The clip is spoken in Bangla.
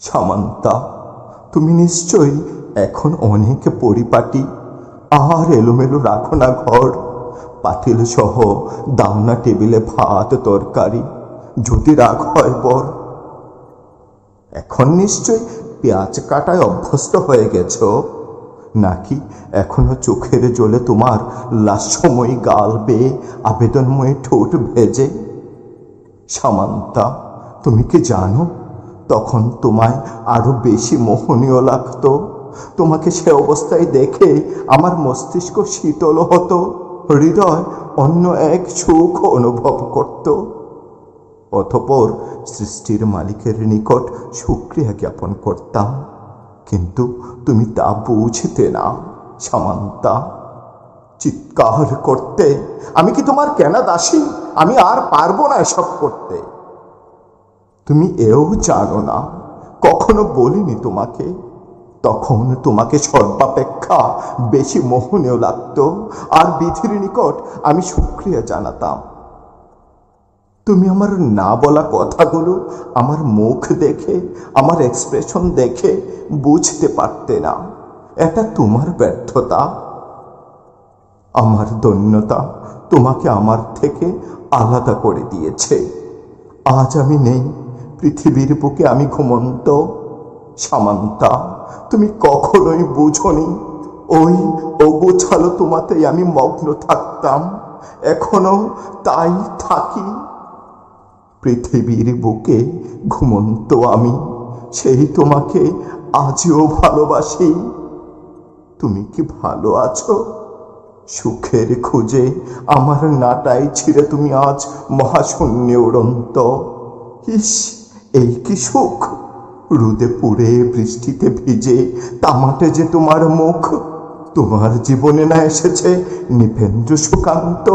সামান্তা, তুমি নিশ্চয়ই এখন অনেক পরিপাটি। আর এলোমেলো রাখো না ঘর। পাতিল সহ দাওনা টেবিলে ভাত, তরকারি। যদি রাগ হয় পর এখন নিশ্চয়ই পেঁয়াজ কাটায় অভ্যস্ত হয়ে গেছ। নাকি এখনও চোখের জলে তোমার লাস্যময়ী গাল বেয়ে আবেদনময় ঠোঁট ভেজে? সামান্তা, তুমি কি জানো তখন তোমায় আরও বেশি মোহনীয় লাগতো। তোমাকে সে অবস্থায় দেখে আমার মস্তিষ্ক শীতল হতো, হৃদয় অন্য এক সুখ অনুভব করত। অতপর সৃষ্টির মালিকের নিকট সুক্রিয়া জ্ঞাপন করতাম, কিন্তু তুমি তা বুঝতে না, সামান্তা। চিৎকার করতে, আমি কি তোমার কেনা দাসী? আমি আর পারব না এসব করতে। তুমি এও জানো না, কখনো বলিনি তোমাকে। তখন তোমাকে সর্বাপেক্ষা বেশি মোহনীয় লাগতো, আর বিধির নিকট আমি সুক্রিয়া জানাতাম। তুমি আমার না বলা কথাগুলো আমার মুখ দেখে, আমার এক্সপ্রেশন দেখে বুঝতে পারতে না। এটা তোমার ব্যর্থতা। আমার দৈন্যতা তোমাকে আমার থেকে আলাদা করে দিয়েছে। আজ আমি নেই পৃথিবীর বুকে আমি ঘুমন্ত, সামান্তা। তুমি কখনোই বুঝনি। ওই অগোছালো তোমাতেই আমি মগ্ন থাকতাম। এখনও তাই থাকি। পৃথিবীর বুকে ঘুমন্ত আমি, সেই তোমাকে আজও ভালোবাসি। তুমি কি ভালো আছো? সুখের খুঁজে আমার নাটাই ছিঁড়ে তুমি আজ মহাশূন্যে উড়ন্ত। ইস এই কি সুখ রুদে পুড়ে বৃষ্টিতে ভিজে তামাটে যে তোমার মুখ, তোমার জীবনে না এসেছে নিপেন্দ্র সুকান্ত।